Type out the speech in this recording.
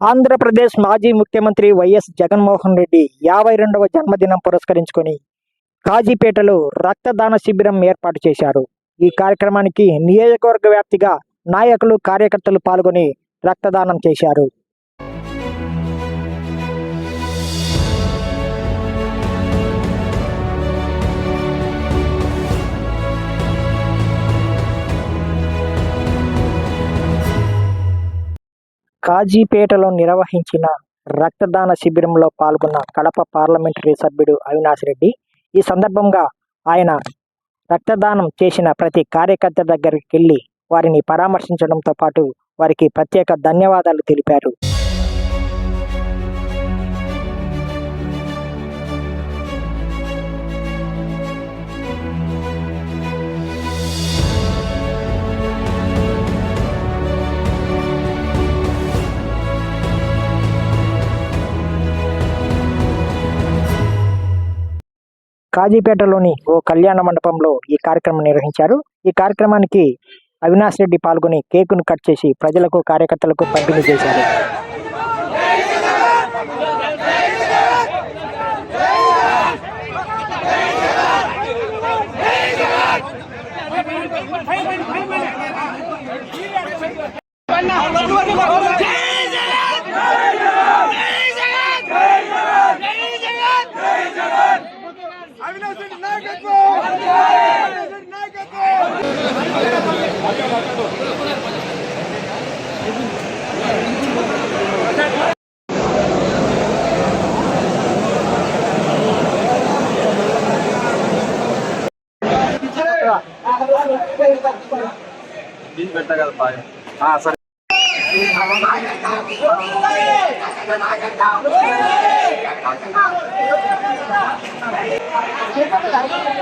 ఆంధ్రప్రదేశ్ మాజీ ముఖ్యమంత్రి వైఎస్ జగన్మోహన్ రెడ్డి యాభై రెండవ జన్మదినం పురస్కరించుకొని కాజీపేటలో రక్తదాన శిబిరం ఏర్పాటు చేశారు. ఈ కార్యక్రమానికి నియోజకవర్గ వ్యాప్తిగా నాయకులు కార్యకర్తలు పాల్గొని రక్తదానం చేశారు. కాజీపేటలో నిర్వహించిన రక్తదాన శిబిరంలో పాల్గొన్న కడప పార్లమెంటరీ సభ్యుడు అవినాష్ రెడ్డి. ఈ సందర్భంగా ఆయన రక్తదానం చేసిన ప్రతి కార్యకర్త దగ్గరికి వెళ్ళి వారిని పరామర్శించడంతో పాటు వారికి ప్రత్యేక ధన్యవాదాలు తెలిపారు. కాజీపేటలోని ఓ కళ్యాణ మండపంలో ఈ కార్యక్రమం నిర్వహించారు. ఈ కార్యక్రమానికి అవినాష్ రెడ్డి పాల్గొని కేకును కట్ చేసి ప్రజలకు కార్యకర్తలకు పంపిణీ చేశారు. हाँ सर そういうこと大事だ。